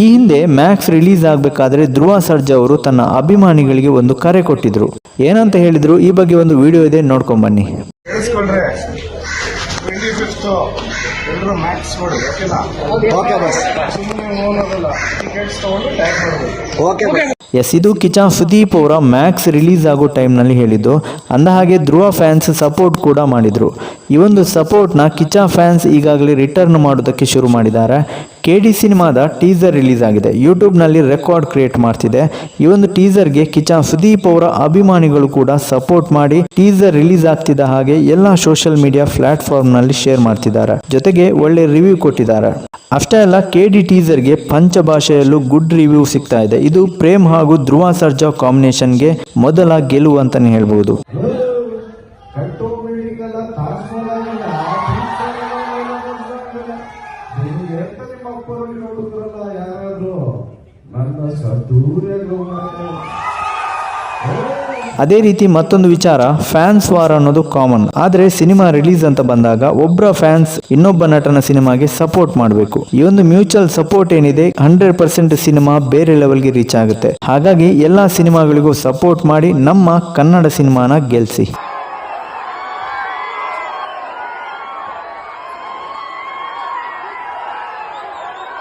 ಈ ಹಿಂದೆ Max release ಆಗಬೇಕಾದ್ರೆ ಧ್ರುವ ಸರ್ಜಾ ಅವರು ತನ್ನ ಅಭಿಮಾನಿಗಳಿಗೆ ಒಂದು ಕರೆ ಕೊಟ್ಟಿದ್ರು. ಏನಂತ ಹೇಳಿದ್ರು? ಈ ಬಗ್ಗೆ ಒಂದು ವಿಡಿಯೋ ಇದೆ ನೋಡ್ಕೊಂಡ್ ಬನ್ನಿ. ಎಸ್ ಇದು ಕಿಚಾ ಸುದೀಪ್ ಅವರ ಮ್ಯಾಕ್ಸ್ ರಿಲೀಸ್ ಆಗೋ ಟೈಮ್ನಲ್ಲಿ ಹೇಳಿದ್ದು. ಅಂದ ಹಾಗೆ ಧ್ರುವ ಫ್ಯಾನ್ಸ್ ಸಪೋರ್ಟ್ ಕೂಡ ಮಾಡಿದ್ರು. ಈ ಒಂದು ಸಪೋರ್ಟ್ನ ಕಿಚಾ ಫ್ಯಾನ್ಸ್ ಈಗಾಗಲೇ ರಿಟರ್ನ್ ಮಾಡೋದಕ್ಕೆ ಶುರು ಮಾಡಿದ್ದಾರೆ. ಕೆ ಡಿ ಸಿನಿಮಾದ ಟೀಸರ್ ರಿಲೀಸ್ ಆಗಿದೆ. ಯೂಟ್ಯೂಬ್ನಲ್ಲಿ ರೆಕಾರ್ಡ್ ಕ್ರಿಯೇಟ್ ಮಾಡ್ತಿದೆ. ಈ ಒಂದು ಟೀಸರ್ಗೆ ಕಿಚಾ ಸುದೀಪ್ ಅವರ ಅಭಿಮಾನಿಗಳು ಕೂಡ ಸಪೋರ್ಟ್ ಮಾಡಿ ಟೀಸರ್ ರಿಲೀಸ್ ಆಗ್ತಿದ್ದ ಹಾಗೆ ಎಲ್ಲ ಸೋಷಿಯಲ್ ಮೀಡಿಯಾ ಪ್ಲಾಟ್ಫಾರ್ಮ್ನಲ್ಲಿ ಶೇರ್ ಮಾಡ್ತಿದ್ದಾರೆ. ಜೊತೆಗೆ ಒಳ್ಳೆ ರಿವ್ಯೂ ಕೊಟ್ಟಿದ್ದಾರೆ. ಅಷ್ಟೇ ಅಲ್ಲ ಕೆ ಡಿ ಟೀಸರ್ಗೆ ಪಂಚ ಭಾಷೆಯಲ್ಲೂ ಗುಡ್ ರಿವ್ಯೂ ಸಿಗ್ತಾ ಇದೆ. ಇದು ಪ್ರೇಮ್ ಹಾಗೂ ಧ್ರುವ ಸರ್ಜಾ ಕಾಂಬಿನೇಷನ್ಗೆ ಮೊದಲ ಗೆಲುವು ಅಂತಾನೆ ಹೇಳ್ಬಹುದು ನಿಮ್ಮ ಅಪ್ಪರಲ್ಲಿ ನೋಡಿದ್ರಲ್ಲ ಯಾರಾದ್ರು? ನನ್ನ ಅದೇ ರೀತಿ ಮತ್ತೊಂದು ವಿಚಾರ, ಫ್ಯಾನ್ಸ್ ವಾರ್ ಅನ್ನೋದು ಕಾಮನ್. ಆದರೆ ಸಿನಿಮಾ ರಿಲೀಸ್ ಅಂತ ಬಂದಾಗ ಒಬ್ಬರ ಫ್ಯಾನ್ಸ್ ಇನ್ನೊಬ್ಬ ನಟನ ಸಿನಿಮಾಗೆ ಸಪೋರ್ಟ್ ಮಾಡಬೇಕು. ಈ ಒಂದು ಮ್ಯೂಚುವಲ್ ಸಪೋರ್ಟ್ ಏನಿದೆ, ಹಂಡ್ರೆಡ್ ಪರ್ಸೆಂಟ್ ಸಿನಿಮಾ ಬೇರೆ ಲೆವೆಲ್ಗೆ ರೀಚ್ ಆಗುತ್ತೆ. ಹಾಗಾಗಿ ಎಲ್ಲಾ ಸಿನಿಮಾಗಳಿಗೂ ಸಪೋರ್ಟ್ ಮಾಡಿ ನಮ್ಮ ಕನ್ನಡ ಸಿನಿಮಾನ ಗೆಲ್ಸಿ.